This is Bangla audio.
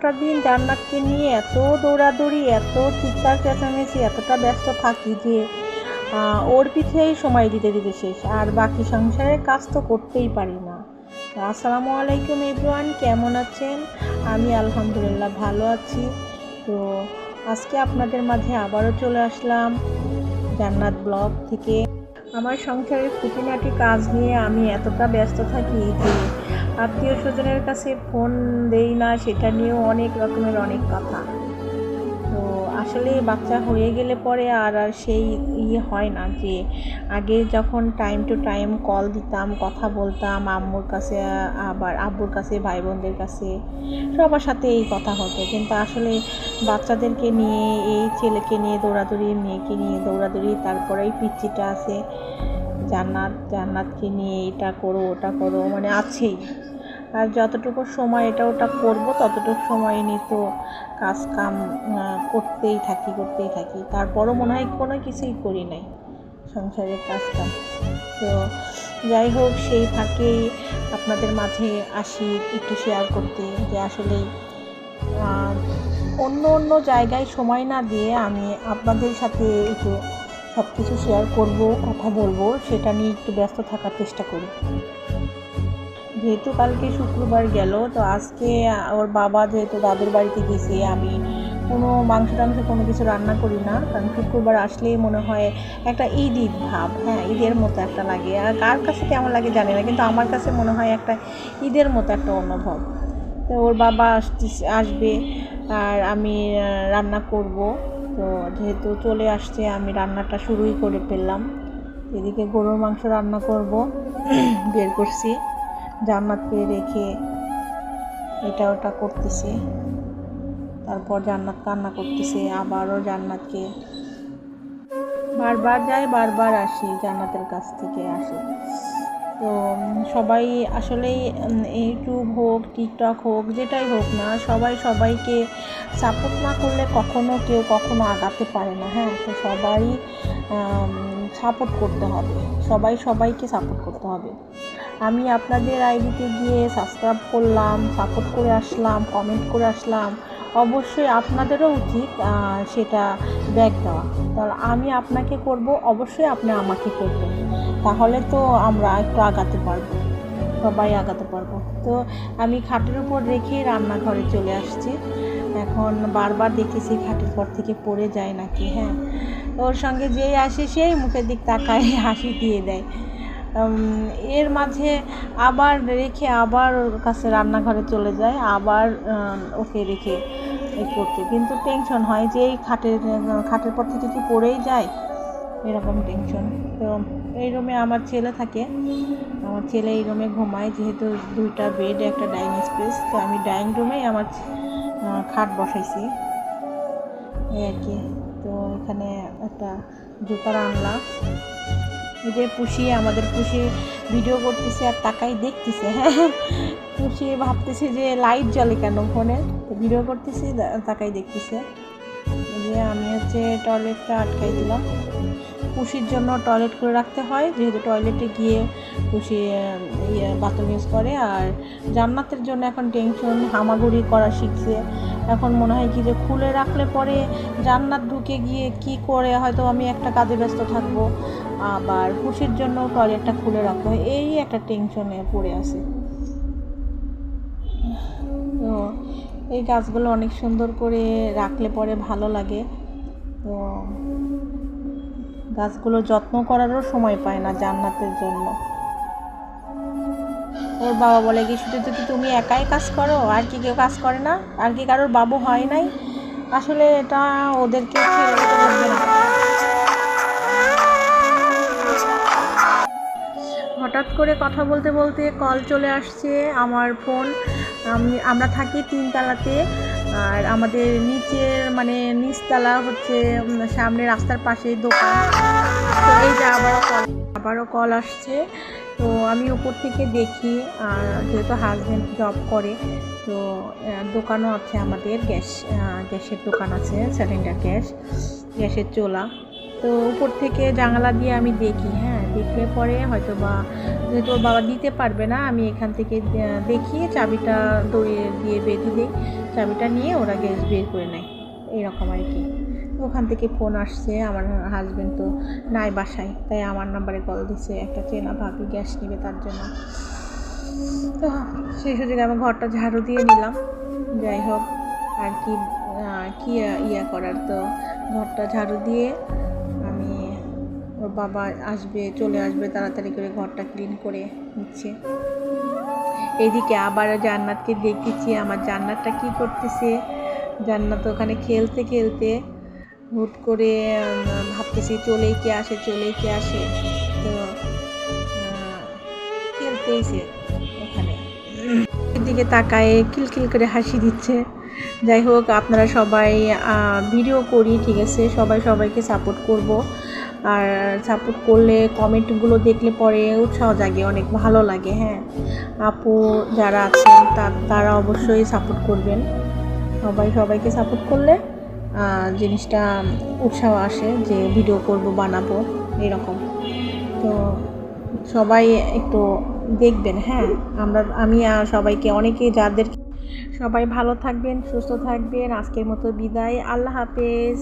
সারাটা দিন জান্নাতকে নিয়ে এত দৌড়াদৌড়ি, এত চিৎকার চেঁচামেচি, এতটা ব্যস্ত থাকি যে ওর পিঠেই সময় দিতে দিতে শেষ। আর বাকি সংসারের কাজ তো করতেই পারি না। আসসালামু আলাইকুম এভরিওয়ান, কেমন আছেন? আমি আলহামদুলিল্লাহ ভালো আছি। তো আজকে আপনাদের মাঝে আবারও চলে আসলাম জান্নাত ব্লগ থেকে। আমার সংসারের খুঁটিনাটি কাজ নিয়ে আমি এতটা ব্যস্ত থাকি যে আত্মীয় স্বজনের কাছে ফোন দেই না, সেটা নিয়েও অনেক রকমের অনেক কথা। তো আসলে বাচ্চা হয়ে গেলে পরে আর আর সেই ইয়ে হয় না যে আগে যখন টাইম টু টাইম কল দিতাম, কথা বলতাম, আম্মুর কাছে, আবার আব্বুর কাছে ভাই বোনদের কাছে, সবার সাথে এই কথা হতো। কিন্তু আসলে বাচ্চাদেরকে নিয়ে, এই ছেলেকে নিয়ে, দৌড়াদৌড়ি, মেয়েকে নিয়ে দৌড়াদৌড়ি, তারপরে এই পিচ্চিটা আছে, জান্নাত, জান্নাতকে নিয়ে এটা করো, ওটা করো মানে আছেই। আর যতটুকু সময় এটা ওটা করব, ততটুকু সময় নিয়ে তো কাজ কাম করতেই থাকি করতেই থাকি। তারপরও মনে হয় কোনো কিছুই করি নাই সংসারের কাজ কাম তো যাই হোক, সেই ফাঁকেই আপনাদের মাঝে আসি একটু শেয়ার করতে যে আসলে অন্য অন্য জায়গায় সময় না দিয়ে আমি আপনাদের সাথে একটু সব কিছু শেয়ার করব, কথা বলব, সেটা নিয়ে একটু ব্যস্ত থাকার চেষ্টা করি। যেহেতু কালকে শুক্রবার গেল, তো আজকে ওর বাবা যেহেতু দাদুর বাড়িতে গেছে, আমি কোনো মাংস টাংস কোনো কিছু রান্না করি না, কারণ শুক্রবার আসলেই মনে হয় একটা ঈদ ঈদ ভাব হ্যাঁ ঈদের মতো একটা লাগে। আর কার কাছে কেমন লাগে জানি না, কিন্তু আমার কাছে মনে হয় একটা ঈদের মতো একটা অনুভব। তো ওর বাবা আসতেছে আসবে, আর আমি রান্না করব। তো যেহেতু চলে আসছে, আমি রান্নাটা শুরুই করে ফেললাম। এদিকে গরুর মাংস রান্না করব, বের করছি। জান্নাতকে রেখে এটা ওটা করতেছে। তারপর জান্নাত কান্না করতেছে, আবারও জান্নাতকে। বারবার যাই বারবার আসি, জান্নাতের কাছ থেকে আসি। তো, সবাই আসলেই ইউটিউব হোক টিকটক হোক, যেটাই হোক না, সবাই সবাইকে সাপোর্ট না করলে কখনো কেউ কখনো আগাতে পারে না হ্যাঁ? তো সবাই সাপোর্ট করতে হবে। সবাই সবাইকে সাপোর্ট করতে হবে। আমি আপনাদের আইডিতে গিয়ে সাবস্ক্রাইব করলাম সাপোর্ট করে আসলাম কমেন্ট করে আসলাম, অবশ্যই আপনাদেরও উচিত সেটা ব্যাক দেওয়া। তাহলে আমি আপনাকে করব, অবশ্যই আপনি আমাকে করবেন। তাহলে তো আমরা একটু আগাতে পারব, সবাই আগাতে পারব। তো আমি খাটের উপর রেখে রান্নাঘরে চলে আসছি। এখন বারবার দেখেছি খাটের পর থেকে পড়ে যায় নাকি হ্যাঁ। ওর সঙ্গে যেই আসে সেই মুখের দিক তাকায়, হাসি দিয়ে দেয়। এর মাঝে আবার রেখে আবার ওর কাছে রান্নাঘরে চলে যায়, আবার ওকে রেখে এ করতে। কিন্তু টেনশন হয় যে এই খাটের খাটের পর থেকে কি পড়েই যায়? এরকম টেনশন তো এই রুমে আমার ছেলে থাকে। আমার ছেলে এই রুমে ঘুমায়, যেহেতু দুইটা বেড একটা ডাইনিং স্পেস তো আমি ডাইনিং রুমেই আমার খাট বসাইছি। এই আর কি। তো এখানে একটা জুতার আনলা। এই যে পুষিয়ে আমাদের পুষিয়ে ভিডিও করতেছে আর তাকাই দেখতেছে। হ্যাঁ পুষিয়ে ভাবতেছে যে লাইট জ্বলে কেন ফোনে? তো ভিডিও করতেছি, তাকাই দেখতেছে। যে আমি হচ্ছে টয়লেটটা আটকাই দিলাম। পুষির জন্য টয়লেট করে রাখতে হয়। যেহেতু টয়লেটে গিয়ে পুষি বাথরুম ইউজ করে। আর জান্নাতের জন্য এখন টেনশন হামাগুড়ি করা শিখছে। এখন মনে হয় কি যে খুলে রাখলে পরে জান্নাত ঢুকে গিয়ে কি করে হয়তো আমি একটা কাজে ব্যস্ত থাকব। আবার পুষির জন্য টয়লেটটা খুলে রাখতে হয়। এই একটা টেনশনে পড়ে আছে। তো এই গাছগুলো অনেক সুন্দর করে রাখলে পরে ভালো লাগে। তো গাছগুলো যত্ন করারও সময় পায় না জান্নাতের জন্য। ওর বাবা বলে কি শুধু তো তুমি একাই কাজ করো, আর কি কেউ কাজ করে না? আর কি কারোর বাবু হয় নাই? আসলে এটা ওদেরকে হঠাৎ করে কথা বলতে বলতে কল চলে আসছে আমার ফোন আমি, আমরা থাকি তিনতলাতে। আর আমাদের নিচের মানে নিচতলা হচ্ছে সামনে রাস্তার পাশে দোকান। তো এই যে আবারও কল আবারও কল আসছে। তো আমি উপর থেকে দেখি, আর যেহেতু হাজব্যান্ড জব করে, তো দোকানও আছে আমাদের, গ্যাস গ্যাসের দোকান আছে সিলিন্ডার গ্যাস, গ্যাসের চোলা। তো উপর থেকে জানালা দিয়ে আমি দেখি হ্যাঁ দেখলে পরে হয়তো বা যেহেতু বাবা দিতে পারবে না, আমি এখান থেকে দেখিয়ে চাবিটা দড়ি দিয়ে বেঁধে দিই। চাবিটা নিয়ে ওরা গ্যাস বের করে নেয়। এইরকম আর কি। ওখান থেকে ফোন আসছে, আমার হাজব্যান্ড তো নাই বাসায়, তাই আমার নাম্বারে কল দিছে, একটা চেনা ভাবি গ্যাস নেবে তার জন্য। তো সেই সুযোগে আমি ঘরটা ঝাড়ু দিয়ে নিলাম। যাই হোক, আর কি কি ইয়া করার তো, ঘরটা ঝাড়ু দিয়ে ওর বাবা আসবে, চলে আসবে তাড়াতাড়ি করে ঘরটা ক্লিন করে নিচ্ছে। এইদিকে আবার জান্নাতকে দেখেছি, আমার জান্নাতটা কি করতেছে? জান্নাত ওখানে খেলতে খেলতে হুট করে ভাবতেছি চলেই কে আসে, চলেই কে আসে। তো খেলতেইছে ওখানে। দিকে তাকায় কিলকিল করে হাসি দিচ্ছে। যাই হোক, আপনারা সবাই ভিডিও করি, ঠিক আছে? সবাই সবাইকে সাপোর্ট করব। আর সাপোর্ট করলে, কমেন্টগুলো দেখলে পরে উৎসাহ জাগে, অনেক ভালো লাগে হ্যাঁ। আপু যারা আছেন তারা অবশ্যই সাপোর্ট করবেন। সবাই, সবাইকে সাপোর্ট করলে জিনিসটা উৎসাহ আসে যে ভিডিও করব, বানাবো, এরকম। তো সবাই একটু দেখবেন হ্যাঁ। আমরা, আমি সবাইকে, অনেকে যাদের সবাই ভালো থাকবেন, সুস্থ থাকবেন, আজকের মতো বিদায়। আল্লাহ হাফেজ।